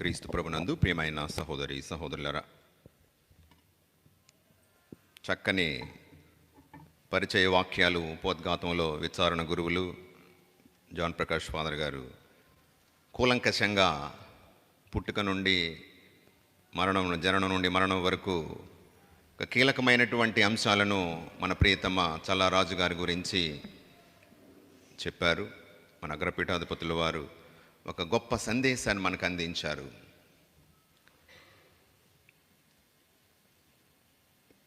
క్రీస్తు ప్రభునందు ప్రియమైన సహోదరి సహోదరులరా చక్కని పరిచయ వాక్యాలు ఉపోద్ఘాతంలో విచారణ గురువులు జాన్ ప్రకాష్ ఫాదర్ గారు కూలంకషంగా పుట్టుక నుండి మరణం జననం నుండి మరణం వరకు ఒక కీలకమైనటువంటి అంశాలను మన ప్రియతమ చల్లారాజు గారి గురించి చెప్పారు. మన అగ్రపీఠాధిపతుల వారు ఒక గొప్ప సందేశాన్ని మనకు అందించారు.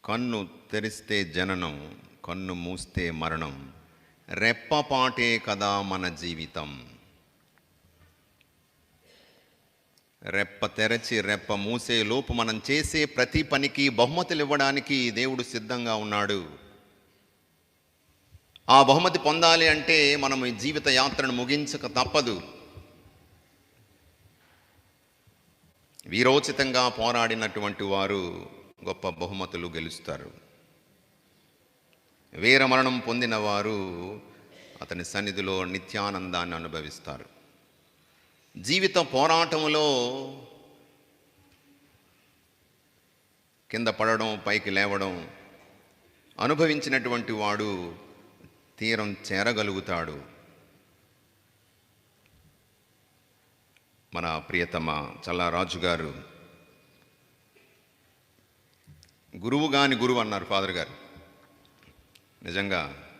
కన్ను తెరిస్తే జననం కన్ను మూస్తే మరణం రెప్పపాటే కదా మన జీవితం. రెప్ప తెరచి రెప్ప మూసే లోపు మనం చేసే ప్రతి పనికి బహుమతులు ఇవ్వడానికి దేవుడు సిద్ధంగా ఉన్నాడు. ఆ బహుమతి పొందాలి అంటే మనం ఈ జీవిత యాత్రను ముగించక తప్పదు. వీరోచితంగా పోరాడినటువంటి వారు గొప్ప బహుమతులు గెలుస్తారు. వీరమరణం పొందిన వారు అతని సన్నిధిలో నిత్యానందాన్ని అనుభవిస్తారు. జీవిత పోరాటములో కింద పడడం పైకి లేవడం అనుభవించినటువంటి వాడు తీరం చేరగలుగుతాడు. మన ప్రియతమ చల్లారాజు గారు గురువు గాని గురువు అన్నారు ఫాదర్ గారు. నిజంగా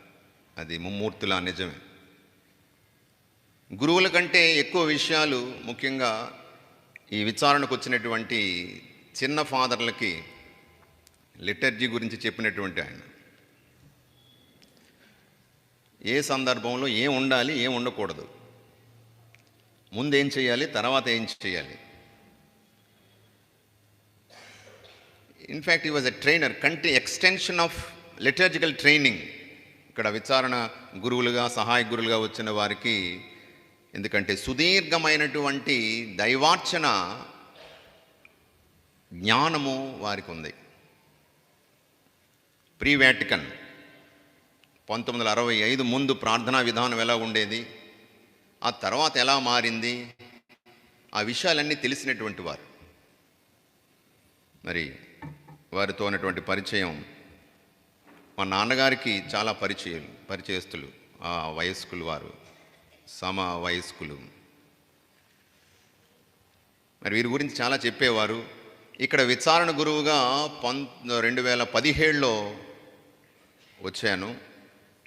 అది ముమ్మూర్తులా నిజమే. గురువుల కంటే ఎక్కువ విషయాలు ముఖ్యంగా ఈ విచారణకు వచ్చినటువంటి చిన్న ఫాదర్లకి లిటర్జీ గురించి చెప్పినటువంటి ఆయన. ఏ సందర్భంలో ఏం ఉండాలి ఏం ఉండకూడదు. ముందు ఏం చేయాలి తర్వాత ఏం చేయాలి? In fact he was a trainer కంటి ఎక్స్టెన్షన్ ఆఫ్ లిటర్జికల్ ట్రైనింగ్ ఇక్కడ విచారణ గురువులుగా సహాయ గురువులుగా వచ్చిన వారికి ఎందుకంటే సుదీర్ఘమైనటువంటి దైవార్చన జ్ఞానము వారికి ఉంది. ప్రీ వ్యాటికన్ పంతొమ్మిది వందల అరవై ఐదు ముందు ప్రార్థనా విధానం ఎలా ఉండేది? ఆ తర్వాత ఎలా మారింది? ఆ విషయాలన్నీ తెలిసినటువంటి వారు. మరి వారితో ఉన్నటువంటి పరిచయం మా నాన్నగారికి చాలా పరిచయం పరిచయస్తులు ఆ వయస్కులు వారు సమ వయస్కులు. మరి వీరి గురించి చాలా చెప్పేవారు. ఇక్కడ విచారణ గురువుగా పం రెండు వేల పదిహేడులో వచ్చాను.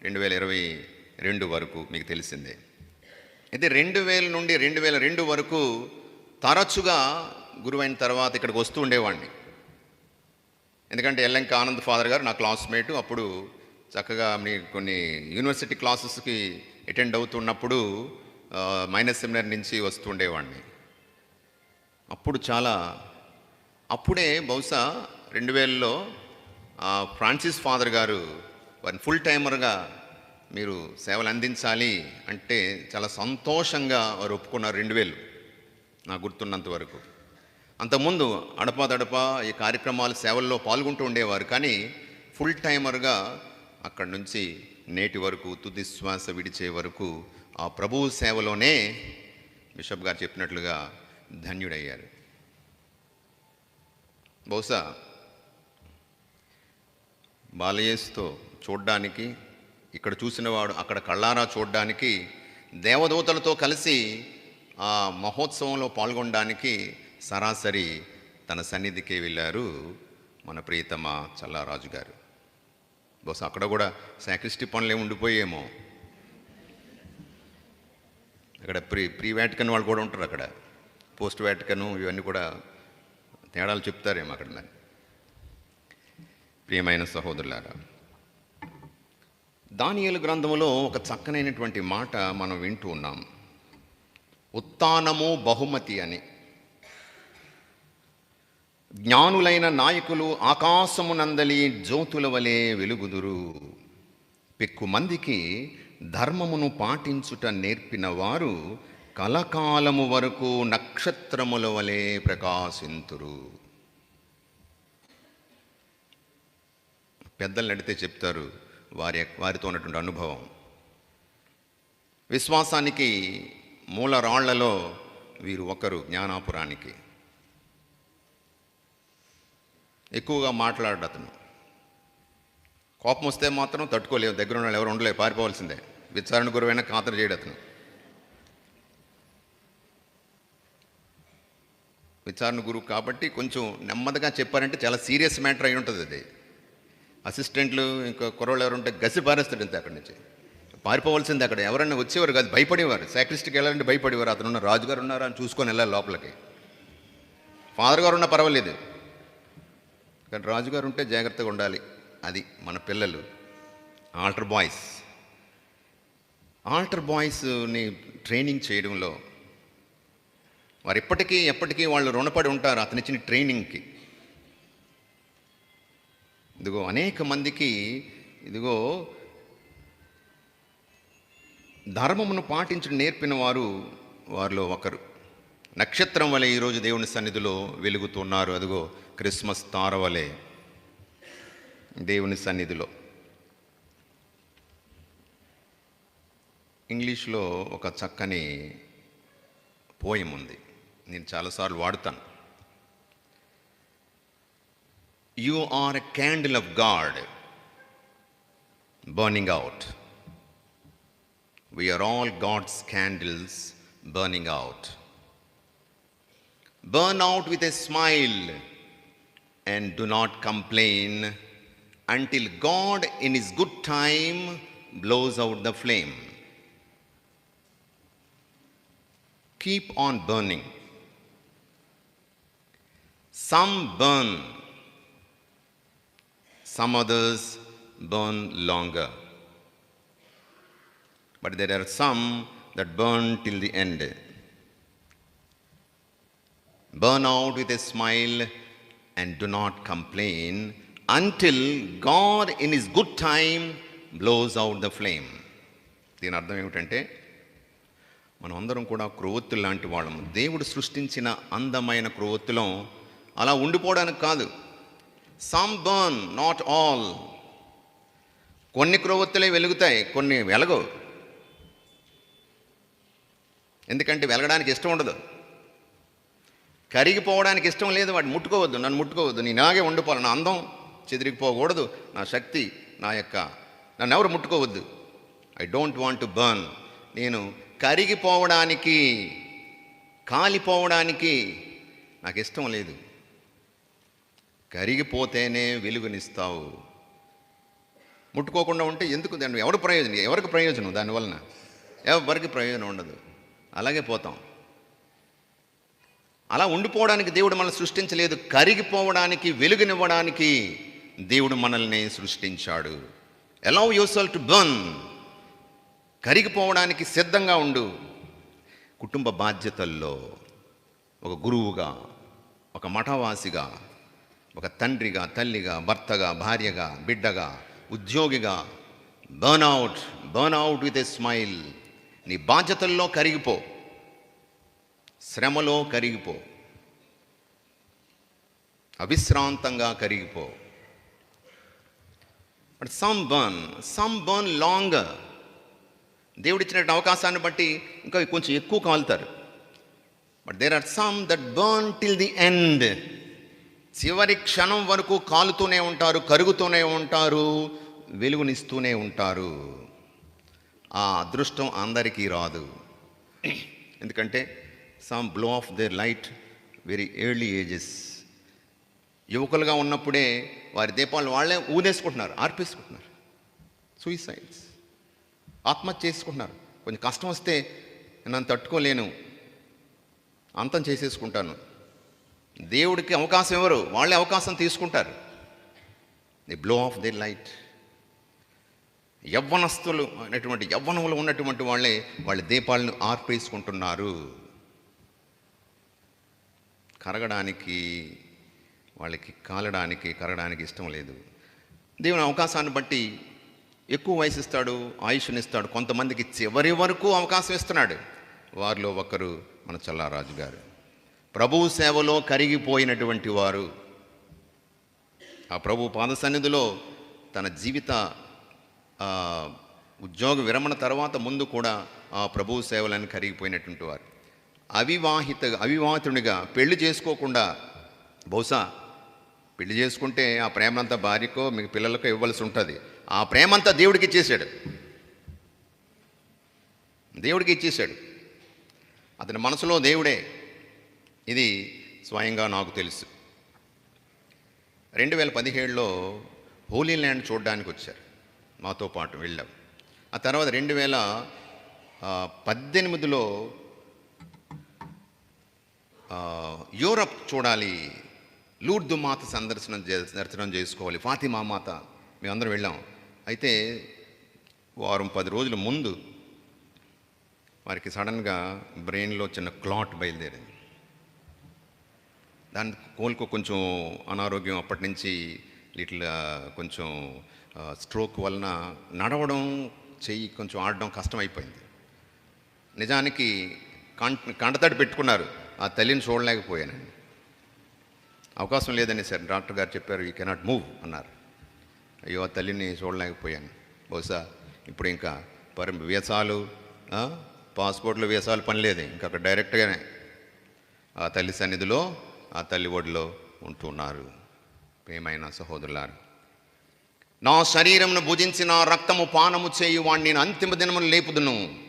రెండు వేల ఇరవై రెండు వరకు మీకు తెలిసిందే. అయితే రెండు వేల నుండి రెండు వేల రెండు వరకు తరచుగా గురువైన తర్వాత ఇక్కడికి వస్తూ ఉండేవాడిని. ఎందుకంటే ఎల్లంక ఆనంద్ ఫాదర్ గారు నా క్లాస్మేటు. అప్పుడు చక్కగా మీ కొన్ని యూనివర్సిటీ క్లాసెస్కి అటెండ్ అవుతున్నప్పుడు మైనస్ సెమినార్ నుంచి వస్తూ ఉండేవాడిని. అప్పుడు చాలా అప్పుడే బహుశా రెండు వేలలో ఫ్రాన్సిస్ ఫాదర్ గారు వారిని ఫుల్ టైమర్గా మీరు సేవలు అందించాలి అంటే చాలా సంతోషంగా వారు ఒప్పుకున్నారు రెండు వేలు నాకు గుర్తున్నంత వరకు. అంతకుముందు అడపాదడప ఈ కార్యక్రమాలు సేవల్లో పాల్గొంటూ ఉండేవారు కానీ ఫుల్ టైమర్గా అక్కడి నుంచి నేటి వరకు తుది శ్వాస విడిచే వరకు ఆ ప్రభువు సేవలోనే బిషప్ గారు చెప్పినట్లుగా ధన్యుడయ్యారు. బహుశా బాలయేసుతో చూడ్డానికి ఇక్కడ చూసినవాడు అక్కడ కళ్ళారా చూడడానికి దేవదూతలతో కలిసి ఆ మహోత్సవంలో పాల్గొనడానికి సరాసరి తన సన్నిధికి వెళ్ళారు మన ప్రియతమ చల్లారాజు గారు. బహుశా అక్కడ కూడా సాక్రిస్టి పనులే ఉండిపోయేమో. అక్కడ ప్రీ ప్రీ వ్యాటికన్ వాళ్ళు కూడా ఉంటారు అక్కడ. పోస్ట్ వ్యాటికన్ ఇవన్నీ కూడా తేడాలు చెప్తారేమో అక్కడ మరి. ప్రియమైన సహోదరులారా దానియలు గ్రంథములో ఒక చక్కనైనటువంటి మాట మనం వింటూ ఉన్నాం. ఉత్తానము బహుమతి అని. జ్ఞానులైన నాయకులు ఆకాశమునందలి జ్యోతుల వలె వెలుగుదురు. పెక్కు మందికి ధర్మమును పాటించుట నేర్పిన వారు కలకాలము వరకు నక్షత్రముల వలె ప్రకాశింతురు. పెద్దలు నడితే చెప్తారు వారి వారితో ఉన్నటువంటి అనుభవం. విశ్వాసానికి మూల రాళ్ళలో వీరు ఒకరు జ్ఞానాపురానికి. ఎక్కువగా మాట్లాడు అతను. కోపం వస్తే మాత్రం తట్టుకోలేవు దగ్గర ఉన్న ఎవరు ఉండలేవు పారిపోవాల్సిందే. విచారణ గురువైనా ఖాతరు చేయడు అతను. విచారణ గురువు కాబట్టి కొంచెం నెమ్మదిగా చెప్పారంటే చాలా సీరియస్ మ్యాటర్ అయి ఉంటుంది అది. అసిస్టెంట్లు ఇంకా కుర్రోళ్ళు ఎవరుంటే గసి పారేస్తాడు అంతే అక్కడి నుంచి. పారిపోవాల్సింది అక్కడ. ఎవరన్నా వచ్చేవారు కాదు భయపడేవారు. సాక్రిస్ట్కి వెళ్ళాలంటే భయపడేవారు. అతను ఉన్న రాజుగారు ఉన్నారా అని చూసుకొని వెళ్ళాలి లోపలికి. ఫాదర్ గారు ఉన్నా పర్వాలేదు. కానీ రాజుగారు ఉంటే జాగ్రత్తగా ఉండాలి. అది మన పిల్లలు. Altar boys. ఆల్టర్ బాయ్స్ని ట్రైనింగ్ చేయడంలో వారు ఎప్పటికీ ఎప్పటికీ వాళ్ళు రుణపడి ఉంటారు అతనిచ్చిన ట్రైనింగ్కి. ఇదిగో అనేక మందికి ఇదిగో ధర్మమును పాటించడం నేర్పిన వారు వారిలో ఒకరు. నక్షత్రం వలె ఈరోజు దేవుని సన్నిధిలో వెలుగుతున్నారు అదిగో క్రిస్మస్ తార వలె దేవుని సన్నిధిలో. ఇంగ్లీష్లో ఒక చక్కని పోయం ఉంది నేను చాలాసార్లు వాడుతాను. You are a candle of God burning out. We are all God's candles burning out. Burn out with a smile and do not complain until God, in His good time, blows out the flame. Keep on burning. Some burn some others burn longer but there are some that burn till the end. Burn out with a smile and do not complain until God, in His good time, blows out the flame. దీని అర్థం ఏమిటంటే మనం అందరం కూడా క్రొవ్వొత్తులు లాంటి వాళ్ళము దేవుడు సృష్టించిన అందమైన క్రొవ్వొత్తులం అలా ఉండిపోవడానికి కాదు సమ్ బర్న్ నాట్ ఆల్ కొన్ని క్రొవ్వొత్తులే వెలుగుతాయి కొన్ని వెలగవు. ఎందుకంటే వెలగడానికి ఇష్టం ఉండదు. కరిగిపోవడానికి ఇష్టం లేదు వాడు ముట్టుకోవద్దు నన్ను ముట్టుకోవద్దు నేను ఇలాగే ఉండిపోవాలి నా అందం చెదిరిగిపోకూడదు నా శక్తి నా యొక్క నన్ను ఎవరు ముట్టుకోవద్దు. I don't want to burn నేను కరిగిపోవడానికి కాలిపోవడానికి నాకు ఇష్టం లేదు. కరిగిపోతేనే వెలుగునిస్తావు. ముట్టుకోకుండా ఉంటే ఎందుకు? దాన్ని ఎవరు ప్రయోజనం? ఎవరికి ప్రయోజనం దానివలన? ఎవరికి ప్రయోజనం ఉండదు. అలాగే పోతాం. అలా ఉండిపోవడానికి దేవుడు మనల్ని సృష్టించలేదు. కరిగిపోవడానికి వెలుగునివ్వడానికి దేవుడు మనల్ని సృష్టించాడు. అలౌ యువర్ టు బర్న్ కరిగిపోవడానికి సిద్ధంగా ఉండు. కుటుంబ బాధ్యతల్లో ఒక గురువుగా ఒక మఠవాసిగా ఒక తండ్రిగా తల్లిగా భర్తగా భార్యగా బిడ్డగా ఉద్యోగిగా. Burn out burn out with a smile నీ బాధ్యతల్లో కరిగిపో. శ్రమలో కరిగిపో. అవిశ్రాంతంగా కరిగిపో. But some burn some burn long దేవుడిచ్చినటువంటి అవకాశాన్ని బట్టి ఇంకా కొంచెం ఎక్కువ కాలుతారు. But there are some that burn till the end చివరి క్షణం వరకు కాలుతూనే ఉంటారు కరుగుతూనే ఉంటారు వెలుగునిస్తూనే ఉంటారు. ఆ అదృష్టం అందరికీ రాదు. ఎందుకంటే some blow off their light very early ages యువకులుగా ఉన్నప్పుడే వారి దీపాలు వాళ్ళే ఊదేసుకుంటున్నారు ఆర్పేసుకుంటున్నారు. సూయిసైడ్స్ ఆత్మహత్య చేసుకుంటున్నారు. కొంచెం కష్టం వస్తే నన్ను తట్టుకోలేను. అంతం చేసేసుకుంటాను. దేవుడికి అవకాశం ఎవరు? వాళ్ళే అవకాశం తీసుకుంటారు. The blow off the light యవ్వనస్తులు అనేటువంటి యవ్వనంలో ఉన్నటువంటి వాళ్ళే వాళ్ళ దీపాలను ఆర్పేసుకుంటున్నారు. కరగడానికి వాళ్ళకి కాలడానికి కరగడానికి ఇష్టం లేదు. దేవుని అవకాశాన్ని బట్టి ఎక్కువ వయసు ఇస్తాడు ఆయుష్నిస్తాడు కొంతమందికి చివరి వరకు అవకాశం ఇస్తున్నాడు. వారిలో ఒకరు మన చల్లారాజు గారు. ప్రభువు సేవలో కరిగిపోయినటువంటి వారు. ఆ ప్రభు పాద సన్నిధిలో తన జీవిత ఉద్యోగ విరమణ తర్వాత ముందు కూడా ఆ ప్రభు సేవలను కరిగిపోయినటువంటి వారు. అవివాహిత అవివాహితునిగా పెళ్ళి చేసుకోకుండా బహుశా పెళ్ళి చేసుకుంటే ఆ ప్రేమంతా భార్యకో మీకు పిల్లలకో ఇవ్వాల్సి ఉంటుంది. ఆ ప్రేమంతా దేవుడికి ఇచ్చేసాడు దేవుడికి ఇచ్చేసాడు అతని మనసులో దేవుడే ఇది స్వయంగా నాకు తెలుసు. రెండు వేల పదిహేడులో హోలీ ల్యాండ్ చూడడానికి వచ్చారు. మాతో పాటు వెళ్ళాం. ఆ తర్వాత రెండు వేల పద్దెనిమిదిలో యూరప్ చూడాలి లూర్దు మాత సందర్శనం దర్శనం చేసుకోవాలి ఫాతిమా మాత మేమందరం వెళ్ళాం. అయితే వారం పది రోజుల ముందు వారికి సడన్గా బ్రెయిన్లో చిన్న క్లాట్ బయలుదేరింది. దాని కోలుకో కొంచెం అనారోగ్యం అప్పటి నుంచి లిటిల్ కొంచెం స్ట్రోక్ వలన నడవడం చెయ్యి కొంచెం ఆడడం కష్టమైపోయింది. నిజానికి కంట కంటతడి పెట్టుకున్నారు. ఆ తల్లిని చూడలేకపోయానండి. అవకాశం లేదని సార్. డాక్టర్ గారు చెప్పారు యూ కెనాట్ మూవ్ అన్నారు. అయ్యో ఆ తల్లిని చూడలేకపోయాను. బహుశా ఇప్పుడు ఇంకా పరి వీసాలు పాస్పోర్ట్లు వీసాలు పని లేదు ఇంకా అక్కడ డైరెక్ట్గానే ఆ తల్లి సన్నిధిలో ఆ తల్లి ఒడిలో ఉంటున్నారు. ప్రేమైన సహోదరులారు నా శరీరమును భుజించి నా రక్తము పానము చేయువాణ్ణి నేను అంతిమ దినమును లేపుదును.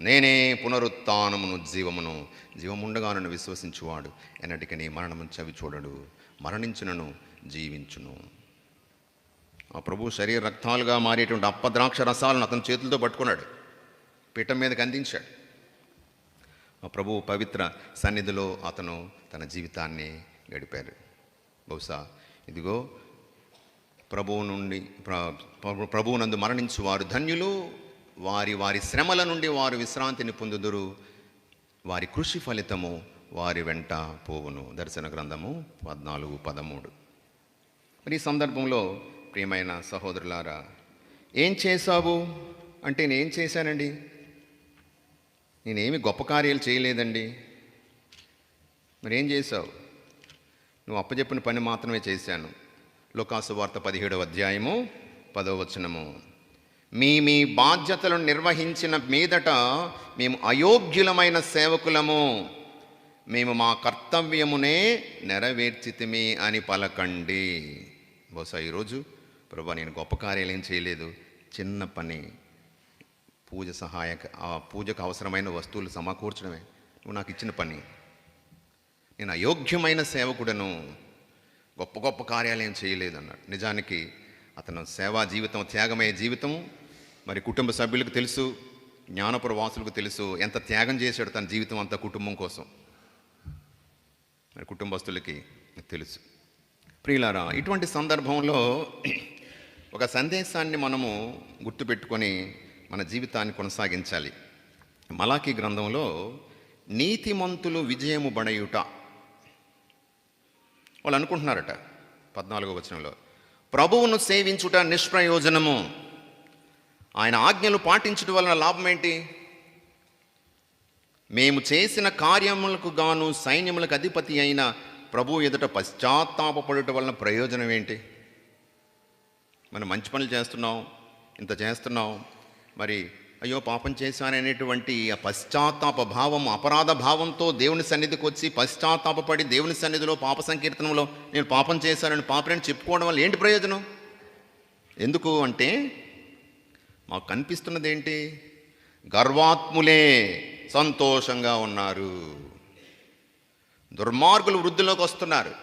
నేనే పునరుత్నమును జీవమును జీవముండగా నన్ను విశ్వసించువాడు. ఎన్నటికి నీ మరణము చవి చూడడు మరణించునను జీవించును. ఆ ప్రభు శరీర రక్తాలుగా మారేటువంటి అప్పద్రాక్ష రసాలను అతని చేతులతో పట్టుకున్నాడు. పీఠం మీదకి అందించాడు. ఆ పవిత్ర సన్నిధిలో అతను తన జీవితాన్ని గడిపారు. బహుశా ఇదిగో ప్రభువు నుండి ప్రభువునందు మరణించు వారు ధన్యులు. వారి వారి శ్రమల నుండి వారు విశ్రాంతిని పొందుదురు. వారి కృషి ఫలితము వారి వెంట పోవును. దర్శన గ్రంథము పద్నాలుగు పదమూడు. మరి ఈ సందర్భంలో ప్రియమైన సహోదరులారా ఏం చేశావు? అంటే నేనేం చేశానండి? నేనేమి గొప్ప కార్యాలు చేయలేదండి. మరేం చేశావు? నువ్వు అప్పచెప్పిన పని మాత్రమే చేశాను. లుకాసు వార్త పదిహేడవ అధ్యాయము పదవ వచనము. మీ మీ బాధ్యతలను నిర్వహించిన మీదట మేము అయోగ్యులమైన సేవకులము. మేము మా కర్తవ్యమునే నెరవేర్చితిమి అని పలకండి. బహుశా ఈరోజు ప్రభా నేను గొప్ప కార్యాలు ఏం చేయలేదు. చిన్న పని. పూజ సహాయక ఆ పూజకు అవసరమైన వస్తువులు సమకూర్చడమే. నువ్వు నాకు ఇచ్చిన పని. నేను అయోగ్యమైన సేవకుడను. గొప్ప గొప్ప కార్యాలయం చేయలేదు అన్నాడు నిజానికి అతను సేవా జీవితం త్యాగమయ్యే జీవితం మరి కుటుంబ సభ్యులకు తెలుసు జ్ఞానపుర వాసులకు తెలుసు ఎంత త్యాగం చేశాడు తన జీవితం అంతా కుటుంబం కోసం. మరి కుటుంబస్తులకి తెలుసు. ప్రియులారా ఇటువంటి సందర్భంలో ఒక సందేశాన్ని మనము గుర్తుపెట్టుకొని మన జీవితాన్ని కొనసాగించాలి. మలాఖీ గ్రంథంలో నీతిమంతులు విజయము బడయుట. వాళ్ళు అనుకుంటున్నారట పద్నాలుగో వచనంలో. ప్రభువును సేవించుట నిష్ప్రయోజనము. ఆయన ఆజ్ఞలు పాటించడం వలన లాభం ఏంటి? మేము చేసిన కార్యములకు గాను సైన్యములకు అధిపతి అయిన ప్రభు ఎదుట పశ్చాత్తాపడుట వలన ప్రయోజనం ఏంటి? మనం మంచి పనులు చేస్తున్నాం ఇంత చేస్తున్నాం మరి అయ్యో పాపం చేశాననేటువంటి ఆ పశ్చాత్తాప భావం అపరాధ భావంతో దేవుని సన్నిధికి వచ్చి పశ్చాత్తాపపడి దేవుని సన్నిధిలో పాప సంకీర్తనంలో నేను పాపం చేశానని పాపని చెప్పుకోవడం వల్ల ఏంటి ప్రయోజనం? ఎందుకు అంటే మాకు కనిపిస్తున్నది ఏంటి గర్వాత్ములే సంతోషంగా ఉన్నారు. దుర్మార్గులు వృద్ధిలోకి వస్తున్నారు.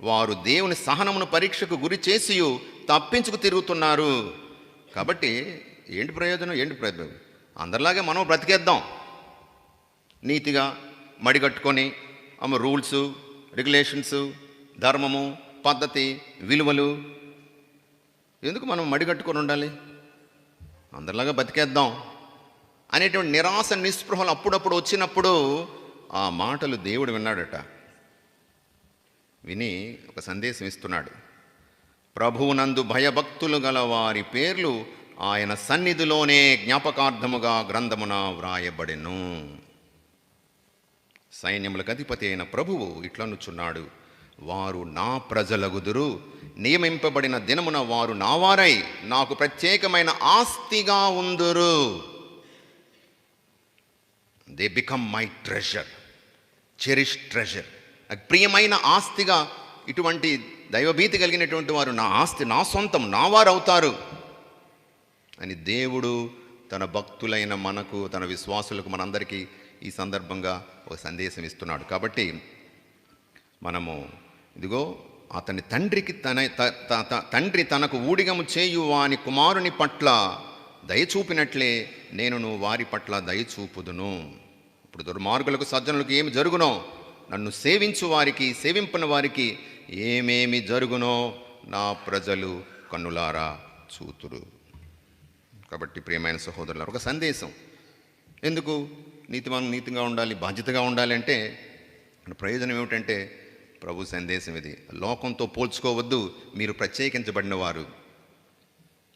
వారు దేవుని సహనమును పరీక్షకు గురి చేసి తప్పించుకు తిరుగుతున్నారు. కాబట్టి ఏంటి ప్రయోజనం? ఏంటి ప్రయోజనం? అందరిలాగే మనం బ్రతికేద్దాం. నీతిగా మడిగట్టుకొని ఆమె రూల్స్ రెగ్యులేషన్స్ ధర్మము పద్ధతి విలువలు ఎందుకు మనం మడిగట్టుకొని ఉండాలి? అందరిలాగా బతికేద్దాం అనేటువంటి నిరాశ నిస్పృహలు అప్పుడప్పుడు వచ్చినప్పుడు ఆ మాటలు దేవుడు విన్నాడట. విని ఒక సందేశం ఇస్తున్నాడు. ప్రభువునందు భయభక్తులు గల వారి పేర్లు ఆయన సన్నిధిలోనే జ్ఞాపకార్థముగా గ్రంథమున వ్రాయబడెను. సైన్యములకు అధిపతి అయిన ప్రభువు ఇట్లనుచున్నాడు. వారు నా ప్రజలగుదురు నియమింపబడిన దినమున వారు నావారై నాకు ప్రత్యేకమైన ఆస్తిగా ఉందురు. They become my treasure cherish treasure నాకు ప్రియమైన ఆస్తిగా ఇటువంటి దైవభీతి కలిగినటువంటి వారు నా ఆస్తి నా సొంతం నా వారు అవుతారు అని దేవుడు తన భక్తులైన మనకు తన విశ్వాసులకు మనందరికీ ఈ సందర్భంగా ఒక సందేశం ఇస్తున్నాడు. కాబట్టి మనము ఇదిగో అతని తండ్రికి తన త- త- తండ్రి తనకు ఊడిగము చేయు వాని కుమారుని పట్ల దయచూపినట్లే నేను వారి పట్ల దయచూపుదును ఇప్పుడు దుర్మార్గులకు సజ్జనులకు ఏమి జరుగునో నన్ను సేవించు వారికి సేవింపని వారికి ఏమేమి జరుగునో నా ప్రజలు కన్నులారా చూతురు. కాబట్టి ప్రియమైన సహోదరుల ఒక సందేశం. ఎందుకు? నీతిమాన్ నీతిగా ఉండాలి బాధ్యతగా ఉండాలి అంటే ప్రయోజనం ఏమిటంటే ప్రభు సందేశం ఇది. లోకంతో పోల్చుకోవద్దు మీరు ప్రత్యేకించబడిన వారు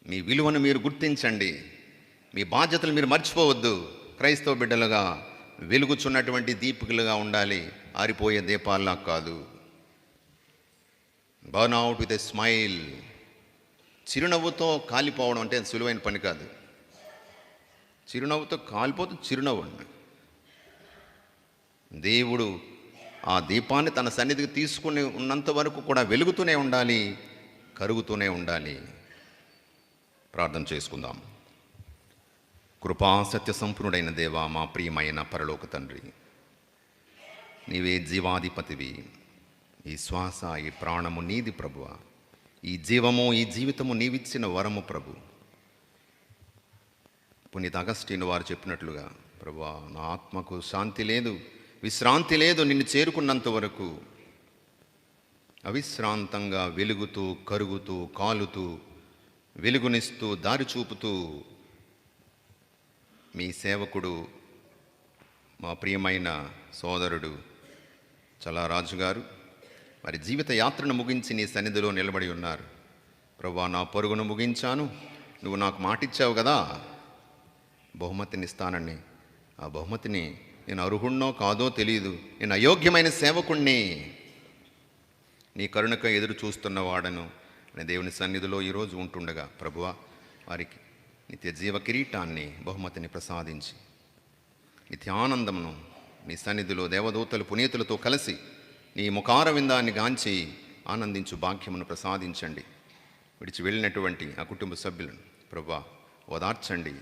మీ విలువను మీరు గుర్తించండి. మీ బాధ్యతలు మీరు మర్చిపోవద్దు. క్రైస్తవ బిడ్డలుగా వెలుగుచున్నటువంటి దీపికలుగా ఉండాలి. ఆరిపోయే దీపాల్లా కాదు. Burn out with a smile చిరునవ్వుతో కాలిపోవడం అంటే అది సులువైన పని కాదు. చిరునవ్వుతో కాలిపోతే చిరునవ్వు అండి. దేవుడు ఆ దీపాన్ని తన సన్నిధికి తీసుకుని ఉన్నంత వరకు కూడా వెలుగుతూనే ఉండాలి కరుగుతూనే ఉండాలి. ప్రార్థన చేసుకుందాం. కృపా సత్య సంపూర్ణుడైన దేవా మా ప్రియమైన పరలోక తండ్రి. నీవే జీవాధిపతివి. ఈ శ్వాస ఈ ప్రాణము నీది ప్రభువ. ఈ జీవము ఈ జీవితము నీవిచ్చిన వరము ప్రభు. పునీత అగస్టీన్ వారు చెప్పినట్లుగా ప్రభు నా ఆత్మకు శాంతి లేదు విశ్రాంతి లేదు నిన్ను చేరుకున్నంత వరకు. అవిశ్రాంతంగా వెలుగుతూ కరుగుతూ కాలుతూ వెలుగునిస్తూ దారి చూపుతూ మీ సేవకుడు మా ప్రియమైన సోదరుడు చలారాజు గారు మరి జీవిత యాత్రను ముగించి నీ సన్నిధిలో నిలబడి ఉన్నారు. ప్రభా నా పరుగును ముగించాను. నువ్వు నాకు మాటిచ్చావు కదా. బహుమతినిస్తానని ఆ బహుమతిని నేను అర్హుణ్ణో కాదో తెలియదు నేను అయోగ్యమైన సేవకుణ్ణి. నీ కరుణక ఎదురు చూస్తున్న వాడను నేను దేవుని సన్నిధిలో ఈరోజు ఉంటుండగా ప్రభువ వారికి నిత్య జీవ కిరీటాన్ని బహుమతిని ప్రసాదించి నిత్యానందమును నీ సన్నిధిలో దేవదూతలు పునీతులతో కలిసి నీ ముఖార విందాన్ని గాంచి ఆనందించు భాగ్యమును ప్రసాదించండి. విడిచి వెళ్ళినటువంటి ఆ కుటుంబ సభ్యులను ప్రభా ఓదార్చండి.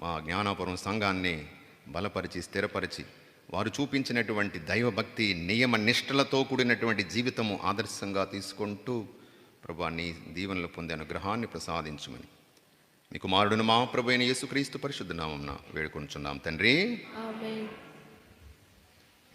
మా జ్ఞానాపురం సంఘాన్ని బలపరిచి స్థిరపరిచి వారు చూపించినటువంటి దైవభక్తి నియమ నిష్ఠలతో కూడినటువంటి జీవితము ఆదర్శంగా తీసుకుంటూ ప్రభా నీ దీవెనలు పొందే అనుగ్రహాన్ని ప్రసాదించమని. నీ కుమారుడును మా ప్రభు అయిన యేసుక్రీస్తు పరిశుద్ధ నామమున వేడుకొంచున్నాం తండ్రి.